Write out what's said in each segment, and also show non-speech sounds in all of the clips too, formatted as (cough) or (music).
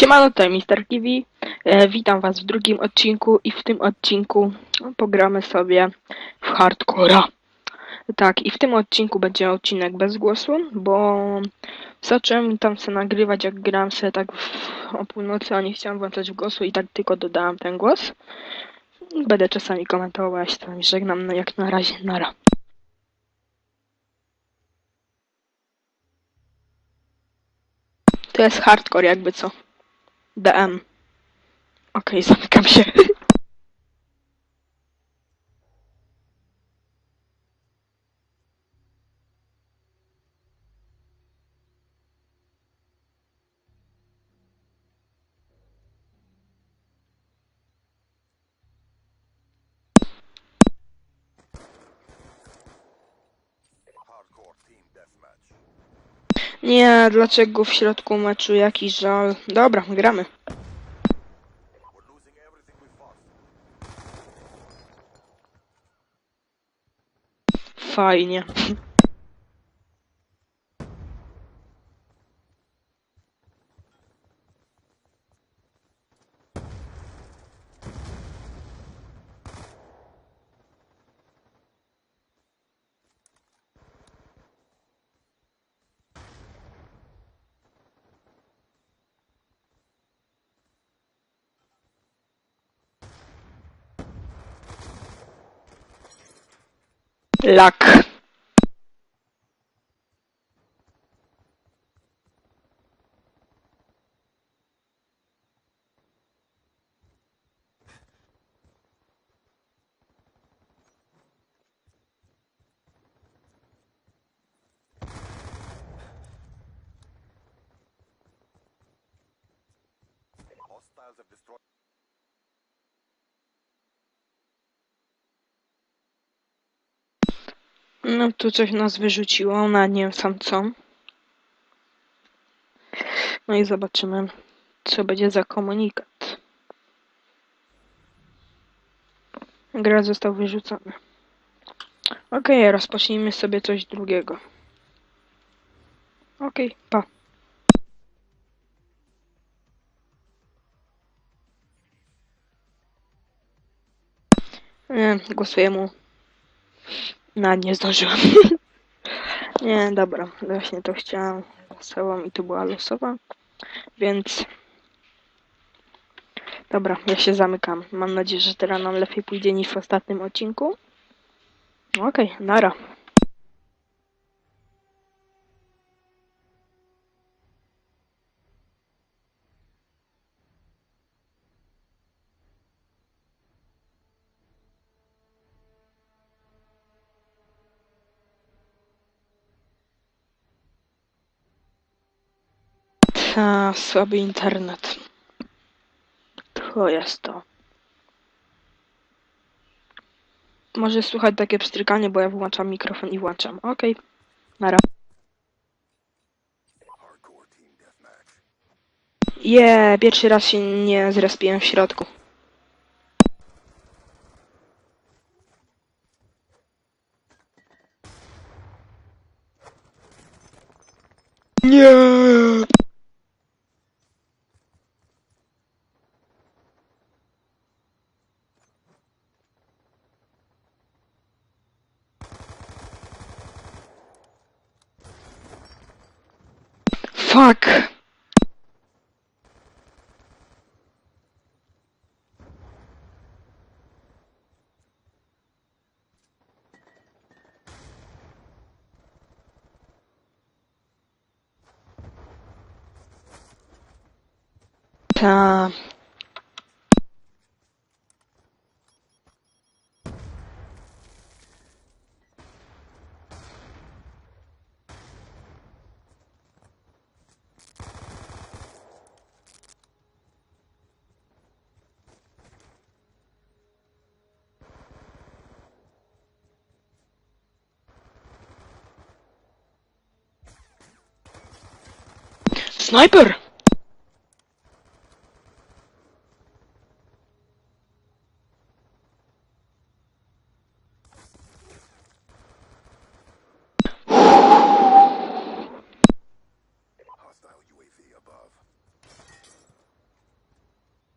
Siemano, tutaj Mr. Kiwi. E, witam was w drugim odcinku i w tym odcinku pogramy sobie w hardcora. Tak, i w tym odcinku będzie odcinek bez głosu, bo zacząłem tam sobie nagrywać, jak grałem sobie tak w, o północy, a nie chciałem włączać głosu i tak tylko dodałem ten głos. Będę czasami komentował, ja się żegnam, no jak na razie, nara. To jest hardcore, jakby co. DM. Okej, zamykam się. Hardcore team deathmatch. Nie, dlaczego w środku meczu jakiś żal? Dobra, gramy. Fajnie. (laughs) Have destroyed. No tu coś nas wyrzuciło, na nie wiem sam co. No i zobaczymy, co będzie za komunikat. Gra został wyrzucony. Okej, rozpocznijmy sobie coś drugiego. Okej, pa. Nie, głosuję mu. Na nie zdążyłem. (laughs) nie, dobra, właśnie to chciałam losową i to była losowa, więc dobra, ja się zamykam. Mam nadzieję, że teraz nam lepiej pójdzie niż w ostatnim odcinku. Okej, nara. Ta, słaby internet. To jest to. Może słychać takie pstrykanie, bo ja wyłączam mikrofon i włączam. Okej, nara. Team deathmatch. Je, pierwszy raz się nie zrespiłem w środku. Nie. Fuck. Ta. Sniper!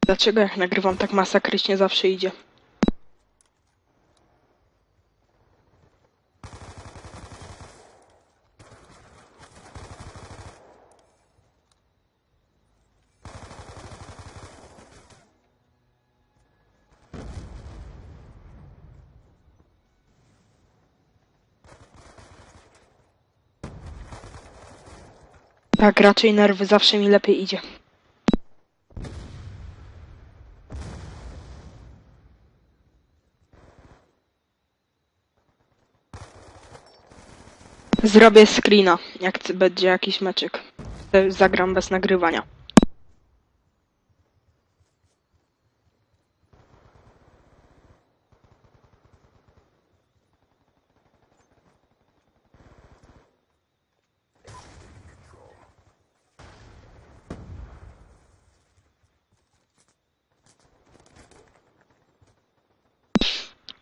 Dlaczego jak nagrywam tak masakrycznie zawsze idzie? Tak, raczej nerwy zawsze mi lepiej idzie. Zrobię screena, jak będzie jakiś meczek. E, Zagram bez nagrywania.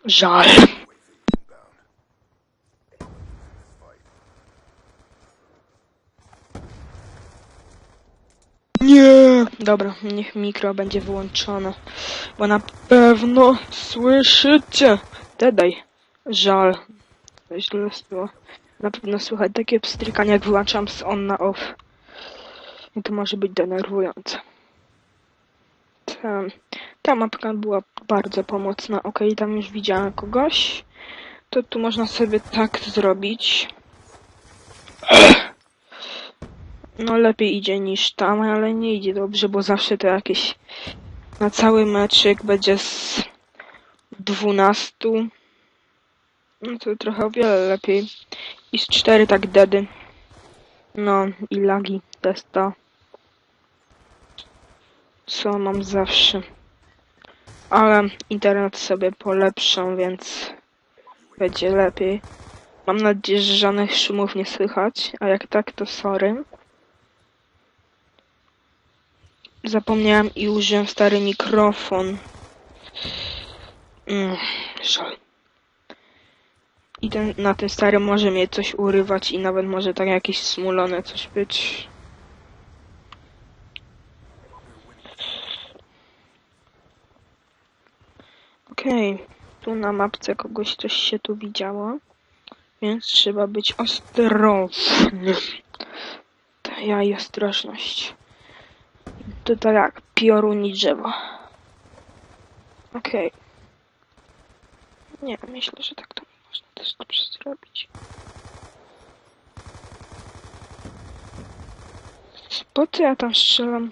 Żal. Nie! Dobra, niech mikro będzie wyłączone, bo na pewno słyszycie. Dedaj. Żal. To Źle było. Na pewno słychać takie pstrykanie, jak wyłączam z on na off. I to może być denerwujące. Ta, ta mapka była bardzo pomocna. Ok, tam już widziałem kogoś. To tu można sobie tak zrobić. (clears throat) No lepiej idzie niż tam, ale nie idzie dobrze, bo zawsze to jakieś na cały meczyk będzie z 12. No to trochę o wiele lepiej. I z 4 tak dedy. No i lagi testa. Co mam zawsze. Ale internet sobie polepszą, więc będzie lepiej. Mam nadzieję, że żadnych szumów nie słychać, a jak tak, to sorry. Zapomniałem i użyłem stary mikrofon. Mm, żal. I ten, na tym starym może mnie coś urywać i nawet może tak jakieś smulone coś być. Okej, tu na mapce kogoś coś się tu widziało, więc trzeba być ostrożnym. Ja i ostrożność. To tak jak piorun i drzewo. Okej. Nie, myślę, że tak to można też dobrze zrobić. Po co ja tam strzelam?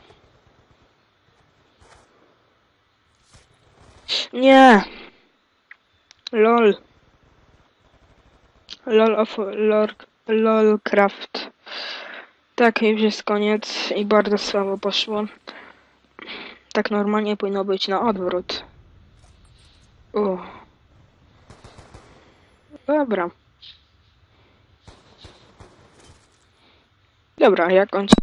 Nie! LOL. LOL of LOL, LOLcraft. Tak, już jest koniec i bardzo słabo poszło. Tak normalnie powinno być na odwrót. O. Dobra. Dobra, ja kończę.